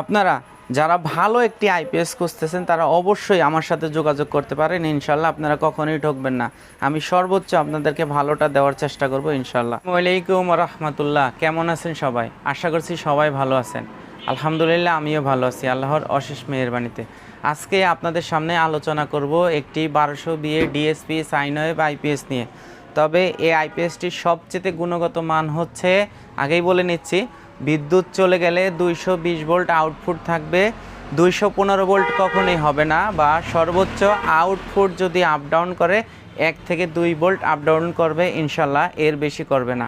আপনারা যারা ভালো একটি আইপিএস খুঁজতেছেন, তারা অবশ্যই আমার সাথে যোগাযোগ করতে পারেন। ইনশাল্লাহ আপনারা কখনোই ঠকবেন না। আমি সর্বোচ্চ আপনাদেরকে ভালোটা দেওয়ার চেষ্টা করব, ইনশাল্লাহ। ওয়ালাইকুম রহমতুল্লাহ। কেমন আছেন সবাই? আশা করছি সবাই ভালো আছেন। আলহামদুলিল্লাহ, আমিও ভালো আছি। আল্লাহর অশেষ মেহরবানিতে। আজকে আপনাদের সামনে আলোচনা করব একটি বারোশো বিয়ে ডিএসপি সাইনওয়েব আইপিএস নিয়ে। তবে এই আইপিএসটির সবচেয়ে গুণগত মান হচ্ছে, আগেই বলে নিচ্ছি বিদ্যুৎ চলে গেলে দুইশো বিশ ভোল্ট আউটপুট থাকবে। দুইশো পনেরো ভোল্ট কখনোই হবে না বা সর্বোচ্চ আউটপুট যদি আপ ডাউন করে, এক থেকে দুই ভোল্ট আপ ডাউন করবে ইনশাল্লাহ, এর বেশি করবে না।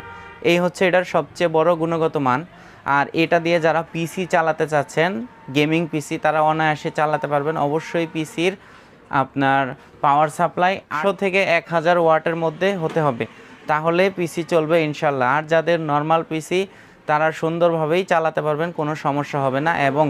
এই হচ্ছে এটার সবচেয়ে বড় গুণগত মান। আর এটা দিয়ে যারা পিসি চালাতে চাচ্ছেন গেমিং পিসি তারা অনায়াসে চালাতে পারবেন। অবশ্যই পিসির আপনার পাওয়ার সাপ্লাই আটশো থেকে এক হাজার ওয়াটের মধ্যে হতে হবে। তাহলে পিসি চলবে ইনশাল্লাহ। আর যাদের নর্মাল পিসি তারা সুন্দরভাবেই চালাতে পারবেন, কোনো সমস্যা হবে না। এবং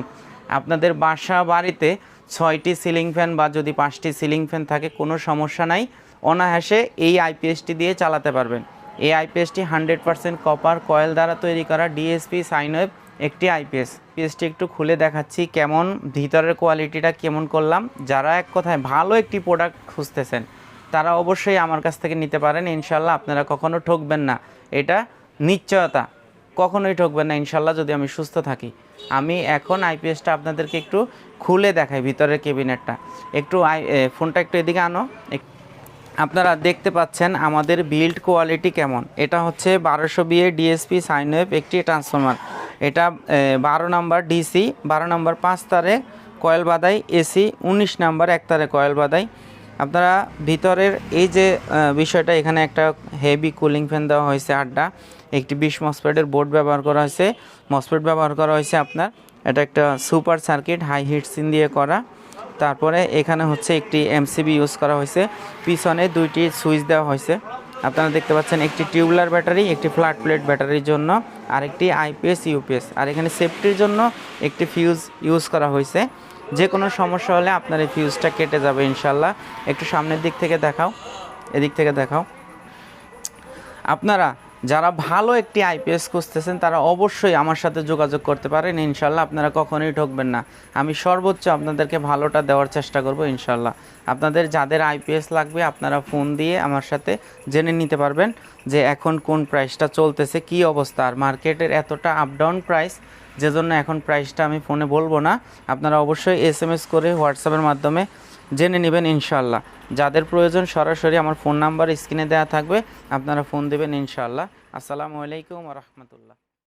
আপনাদের বাসা বাড়িতে ছয়টি সিলিং ফ্যান বা যদি পাঁচটি সিলিং ফ্যান থাকে, কোনো সমস্যা নাই। অনায়াসে এই আইপিএসটি দিয়ে চালাতে পারবেন। এই আইপিএসটি হান্ড্রেড পার্সেন্ট কপার কয়েল দ্বারা তৈরি করা ডিএসপি সাইনওয়েভ একটি আইপিএস পিএসটি একটু খুলে দেখাচ্ছি কেমন, ভিতরের কোয়ালিটিটা কেমন করলাম। যারা এক কথায় ভালো একটি প্রোডাক্ট খুঁজতেছেন, তারা অবশ্যই আমার কাছ থেকে নিতে পারেন। ইনশাল্লাহ আপনারা কখনো ঠকবেন না। এটা নিশ্চয়তা। কখনোই ঠকবেন না, ইনশাল্লাহ যদি আমি সুস্থ থাকি। আমি এখন আইপিএসটা আপনাদেরকে একটু খুলে দেখাই ভিতরের কেবিনেটটা একটু আই ফোনটা একটু এদিকে আনো। আপনারা দেখতে পাচ্ছেন আমাদের বিল্ড কোয়ালিটি কেমন। এটা হচ্ছে বারোশো বিয়ে ডিএসপি সাইনওয়েভ একটি ট্রান্সফরমার। এটা বারো নাম্বার ডিসি, বারো নাম্বার পাঁচ তারে কয়েল বাদাই এসি, উনিশ নাম্বার এক তারে কয়েল বাদাই আপনারা ভিতরের এই যে বিষয়টা, এখানে একটা হেভি কুলিং ফ্যান দেওয়া হয়েছে আড্ডা। একটি বিশ মসপেডের বোর্ড ব্যবহার করা হয়েছে। মসপেড ব্যবহার করা হয়েছে আপনার, এটা একটা super circuit high heat sink দিয়ে করা। তারপরে এখানে হচ্ছে একটি এমসিবি ইউজ করা হয়েছে। পিছনে দুইটি সুইচ দেওয়া হয়েছে। আপনারা দেখতে পাচ্ছেন একটি টিউবলার ব্যাটারি, একটি ফ্ল্যাট প্লেট ব্যাটারির জন্য আর একটি আইপিএস ইউপিএস আর এখানে সেফটির জন্য একটি ফিউজ ইউজ করা হয়েছে। যে কোনো সমস্যা হলে আপনার এই ফিউজটা কেটে যাবে ইনশাল্লাহ একটু সামনের দিক থেকে দেখাও, এদিক থেকে দেখাও। আপনারা যারা ভালো একটি আইপিএস খুঁজতেছেন, তারা অবশ্যই আমার সাথে যোগাযোগ করতে পারেন। ইনশাল্লাহ আপনারা কখনোই ঠকবেন না। আমি সর্বোচ্চ আপনাদেরকে ভালোটা দেওয়ার চেষ্টা করব, ইনশাল্লাহ। আপনাদের যাদের আইপিএস লাগবে, আপনারা ফোন দিয়ে আমার সাথে জেনে নিতে পারবেন যে এখন কোন প্রাইসটা চলতেছে, কি অবস্থা। আর মার্কেটের এতটা আপ ডাউন প্রাইস যে জন্য এখন প্রাইসটা আমি ফোনে বলব না। আপনারা অবশ্যই এস এম এস করে হোয়াটসঅ্যাপের মাধ্যমে জেনে নেবেন ইনশাল্লাহ যাদের প্রয়োজন সরাসরি আমার ফোন নাম্বার স্ক্রিনে দেওয়া থাকবে, আপনারা ফোন দেবেন ইনশাল্লাহ আসসালামু আলাইকুম রহমতুল্লাহ।